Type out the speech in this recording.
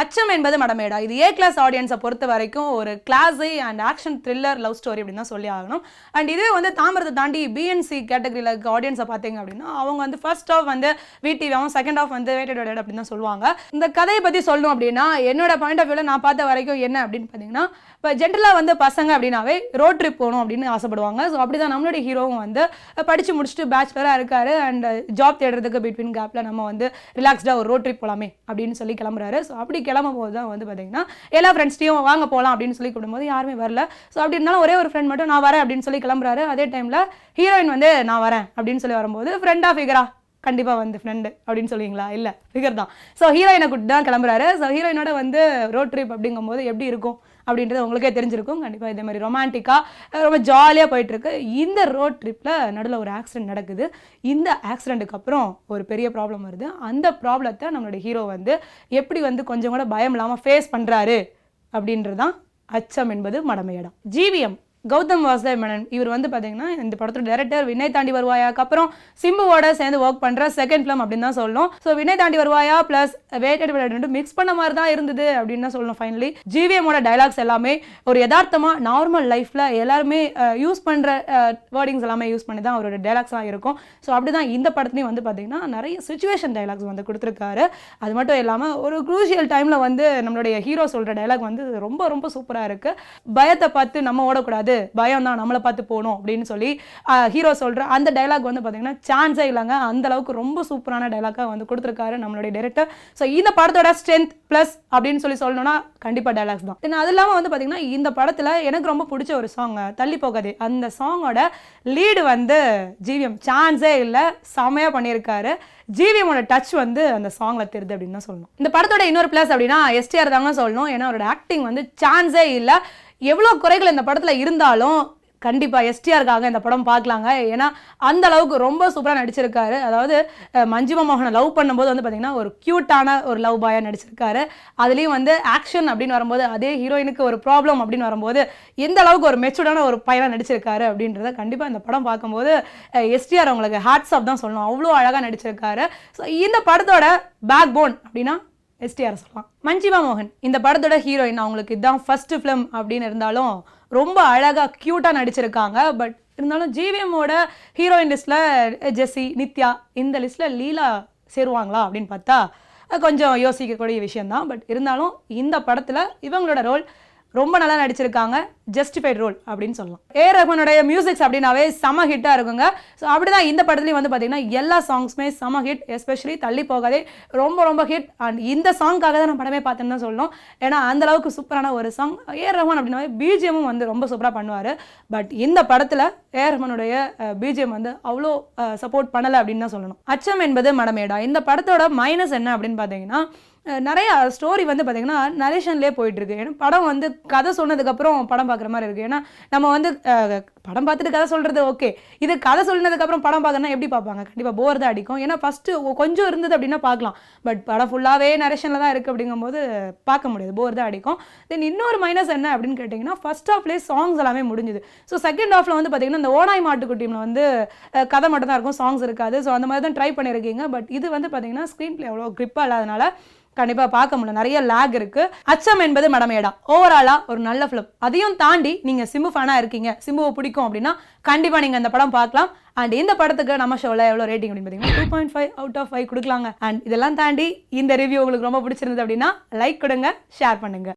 அச்சம் என்பது மடமேடா. இது ஏ கிளாஸ் ஆடியன்ஸை பொறுத்த வரைக்கும் ஒரு class and action thriller love story அப்படின்னு தான் சொல்லி ஆகணும். அண்ட் இதே வந்து தாமிரத்தை தாண்டி பிஎன்சி கேட்டகரியில் இருக்க ஆடியன்ஸை பார்த்தீங்க அப்படின்னா அவங்க வந்து ஃபர்ஸ்ட் ஆஃப் வந்து விடிவியாவும் செகண்ட் ஆஃப் வந்து வேட்டட் அப்படின்னு தான் சொல்லுவாங்க. இந்த கதையை பற்றி சொல்லணும் அப்படின்னா என்னோட பாயிண்ட் ஆஃப் வியூவில் நான் பார்த்த வரைக்கும் என்ன அப்படின்னு பார்த்தீங்கன்னா இப்போ ஜென்ரலாக வந்து பசங்க அப்படின்னாவே ரோட் ட்ரிப் போகணும் அப்படின்னு ஆசைப்படுவாங்க. ஸோ அப்படி தான் நம்மளுடைய ஹீரோவும் வந்து படித்து முடிச்சுட்டு பேச்சுலராக இருக்காரு. அண்ட் ஜாப் தேடுறதுக்கு பிட்வீன் கேப்பில் நம்ம வந்து ரிலாக்ஸ்டாக ஒரு ரோட் ட்ரிப் போகலாமே அப்படின்னு சொல்லி கிளம்புறாரு. ஸோ அப்படி கிளம்பும் போது தான் வந்து பார்த்தீங்கன்னா எல்லா ஃப்ரெண்ட்ஸ்டையும் வாங்க போகலாம் அப்படின்னு சொல்லி கூடும்போது யாருமே வரல. ஸோ அப்படி இருந்தாலும் ஒரே ஒரு ஃப்ரெண்ட் மட்டும் நான் வரேன் அப்படின்னு சொல்லி கிளம்புறாரு. அதே டைமில் ஹீரோயின் வந்து நான் வரேன் அப்படின்னு சொல்லி வரும்போது ஃப்ரெண்டாக ஃபிகரா கண்டிப்பாக வந்து ஃப்ரெண்டு அப்படின்னு சொல்லுவீங்களா? இல்லை ஃபிகர் தான். ஸோ ஹீரோயினை கூட்டு தான் கிளம்புறாரு. ஸோ ஹீரோயினோட வந்து ரோட் ட்ரிப் அப்படிங்கும்போது எப்படி இருக்கும்? அப்படின்றது உங்களுக்கே தெரிஞ்சிருக்கும். கண்டிப்பாக இதே மாதிரி ரொமான்டிக்காக ரொம்ப ஜாலியாக போயிட்டுருக்கு. இந்த ரோட் ட்ரிப்பில் நடுவில் ஒரு ஆக்சிடென்ட் நடக்குது. இந்த ஆக்சிடெண்ட்டுக்கு அப்புறம் ஒரு பெரிய ப்ராப்ளம் வருது. அந்த ப்ராப்ளத்தை நம்மளுடைய ஹீரோ வந்து எப்படி வந்து கொஞ்சம் கூட பயம் இல்லாமல் ஃபேஸ் பண்ணுறாரு அப்படின்றது தான் அச்சம் என்பது மடமையிடம். ஜிவிஎம் கௌதம் வாசுதேவ் மேனன் இவர் வந்து பார்த்தீங்கன்னா இந்த படத்தோட டேரக்டர் வினய் தாண்டி வருவாயாக்கு அப்புறம் சிம்புவோட சேர்ந்து ஒர்க் பண்ணுற செகண்ட் ஃபிலிம் அப்படின்னு தான் சொல்லணும். ஸோ வினய் தாண்டி வருவாயா? ப்ளஸ் வேட்டட் விளையாடு மிக்ஸ் பண்ண மாதிரி தான் இருந்தது அப்படின்னு தான் சொல்லணும் ஃபைனலி ஜிவிஎமோட டைலாக்ஸ் எல்லாமே ஒரு யதார்த்தமாக நார்மல் லைஃப்பில் எல்லாருமே யூஸ் பண்ணுற வேர்டிங்ஸ் எல்லாமே யூஸ் பண்ணி தான் அவரோட டைலாக்ஸ்லாம் இருக்கும். ஸோ அப்படி தான் இந்த படத்துலையும் வந்து பார்த்தீங்கன்னா நிறைய சுச்சுவேஷன் டைலாக்ஸ் வந்து கொடுத்துருக்காரு. அது மட்டும் இல்லாமல் ஒரு குரூஷியல் டைமில் வந்து நம்மளுடைய ஹீரோ சொல்கிற டைலாக் வந்து ரொம்ப ரொம்ப சூப்பராக இருக்குது பயத்தை பார்த்து நம்ம ஓடக்கூடாது. பயம் தான் நம்மளை பார்த்து போகணும் அப்படின்னு சொல்லி ஹீரோ சொல்கிற அந்த டைலாக் வந்து பார்த்தீங்கன்னா சான்ஸே இல்லைங்க. அந்த அளவுக்கு ரொம்ப சூப்பரான டைலாக்காக வந்து கொடுத்துருக்காரு நம்மளுடைய டேரக்டர் ஸோ இந்த படத்தோட ஸ்ட்ரென்த் ப்ளஸ் அப்படின்னு சொல்லி சொல்லணும்னா கண்டிப்பாக டைலாக்ஸ் தான். தென் அது இல்லாமல் வந்து பார்த்தீங்கன்னா இந்த படத்தில் எனக்கு ரொம்ப பிடிச்ச ஒரு சாங் தள்ளி போகாது. அந்த சாங்கோட லீடு வந்து ஜிவிஎம் சான்ஸே இல்லை செமையாக பண்ணியிருக்காரு. ஜிவிஎமோட டச் வந்து அந்த சாங்கில் தெரியுது அப்படின்னு தான் சொல்லணும். இந்த படத்தோட இன்னொரு ப்ளஸ் அப்படின்னா எஸ்டிஆர் தாங்க சொல்லணும். ஏன்னா அவரோட ஆக்டிங் வந்து சான்ஸே இல்லை எவ்வளோ குறைகள் இந்த படத்தில் இருந்தாலும் கண்டிப்பாக எஸ்டிஆருக்காக இந்த படம் பார்க்கலாங்க. ஏன்னா அந்த அளவுக்கு ரொம்ப சூப்பராக நடிச்சிருக்காரு. அதாவது மஞ்சிமா மோகனை லவ் பண்ணும்போது வந்து பார்த்திங்கன்னா ஒரு க்யூட்டான ஒரு லவ் பாயாக நடிச்சிருக்காரு. அதுலேயும் வந்து ஆக்ஷன் அப்படின்னு வரும்போது அதே ஹீரோயினுக்கு ஒரு ப்ராப்ளம் அப்படின்னு வரும்போது எந்த அளவுக்கு ஒரு மெச்சூர்டான ஒரு பையனாக நடிச்சிருக்காரு அப்படின்றத கண்டிப்பாக இந்த படம் பார்க்கும்போது எஸ்டிஆர் அவங்களுக்கு ஹேட்ஸ் ஆஃப் தான் சொல்லணும். அவ்வளோ அழகாக நடிச்சிருக்காரு. ஸோ இந்த படத்தோட பேக் போன் அப்படின்னா எஸ்டிஆர் சொல்லலாம். மஞ்சிமா மோகன் இந்த படத்தோட ஹீரோயின் அவங்களுக்கு இதுதான் ஃபர்ஸ்ட் ஃபிலிம் அப்படின்னு இருந்தாலும் ரொம்ப அழகாக க்யூட்டாக நடிச்சிருக்காங்க. பட் இருந்தாலும் ஜிவிஎம்மோட ஹீரோயின் லிஸ்ட்டில் ஜெஸ்ஸி நித்யா இந்த லிஸ்ட்டில் லீலா சேருவாங்களா அப்படின்னு பார்த்தா கொஞ்சம் யோசிக்கக்கூடிய விஷயம்தான். பட் இருந்தாலும் இந்த படத்தில் இவங்களோட ரோல் ரொம்ப நல்லா நடிச்சிருக்காங்க. ஜஸ்டிஃபைட் ரோல் அப்படின்னு சொல்லலாம். ஏ ரஹ்மானுடைய மியூசிக்ஸ் அப்படின்னாவே செம ஹிட்டாக இருக்குங்க. ஸோ அப்படிதான் இந்த படத்துலையும் வந்து பார்த்திங்கன்னா எல்லா சாங்ஸுமே செம ஹிட் எஸ்பெஷலி தள்ளி போகாதே ரொம்ப ரொம்ப ஹிட் அண்ட் இந்த சாங்க்காக தான் நான் படமே பார்த்தேன்னு தான் சொல்லணும். ஏன்னா அந்த அளவுக்கு சூப்பரான ஒரு சாங் ஏ ரஹ்மான் அப்படின்னாவே பிஜிஎம்மும் வந்து ரொம்ப சூப்பராக பண்ணுவார். பட் இந்த படத்தில் ஏ ரஹ்மானுடைய பிஜிஎம் வந்து அவ்வளோ சப்போர்ட் பண்ணலை அப்படின்னு தான் சொல்லணும். அச்சம் என்பது மடமேடா இந்த படத்தோட மைனஸ் என்ன அப்படின்னு பார்த்தீங்கன்னா நிறையா ஸ்டோரி வந்து பார்த்திங்கன்னா நரேஷன்லேயே போயிட்டுருக்கு ஏன்னா படம் வந்து கதை சொன்னதுக்கப்புறம் படம் பார்க்குற மாதிரி இருக்குது ஏன்னா நம்ம வந்து படம் பார்த்துட்டு கதை சொல்கிறது ஓகே இது கதை சொன்னதுக்கப்புறம் படம் பார்க்கணும்னா எப்படி பார்ப்பாங்க? கண்டிப்பாக போர் தான் அடிக்கும். ஏன்னா ஃபஸ்ட்டு கொஞ்சம் இருந்தது அப்படின்னா பார்க்கலாம். பட் படம் ஃபுல்லாகவே நரேஷனில் தான் இருக்குது அப்படிங்கும்போது பார்க்க முடியாது. போர் தான் அடிக்கும். தென் இன்னொரு மைனஸ் என்ன அப்படின்னு கேட்டிங்கன்னா ஃபஸ்ட் ஹாஃப்லேயே சாங்ஸ் எல்லாமே முடிஞ்சுது. ஸோ செகண்ட் ஹாஃபில் வந்து பார்த்தீங்கன்னா இந்த ஓனாய் மாட்டுக்குட்டியில் வந்து கதை மட்டும் தான் இருக்கும். சாங்ஸ் இருக்காது. ஸோ அந்த மாதிரி தான் ட்ரை பண்ணியிருக்கீங்க பட் இது வந்து பார்த்தீங்கன்னா ஸ்க்ரீன் பிளே அவ்வளோ கிரிப்பாக இல்லாதனால கண்டிப்பாக பார்க்க முடியல. நிறைய லேக் இருக்கு. அச்சம் என்பது மடமேடா. ஓவராலாக ஒரு நல்ல ஃபிலிம் அதையும் தாண்டி நீங்கள் சிம்பு ஃபேனாக இருக்கீங்க. சிம்புவை பிடிக்கும். அப்படின்னா கண்டிப்பா நீங்க அந்த படம் பார்க்கலாம். அண்ட் இந்த படத்துக்கு நம்ம ஷோவில் எவ்வளோ ரேட்டிங் அப்படின்னு பார்த்தீங்கன்னா two point five out of five கொடுக்கலாங்க. அண்ட் இதெல்லாம் தாண்டி இந்த ரிவ்யூ உங்களுக்கு ரொம்ப பிடிச்சிருந்தது அப்படின்னா லைக் கொடுங்க ஷேர் பண்ணுங்க.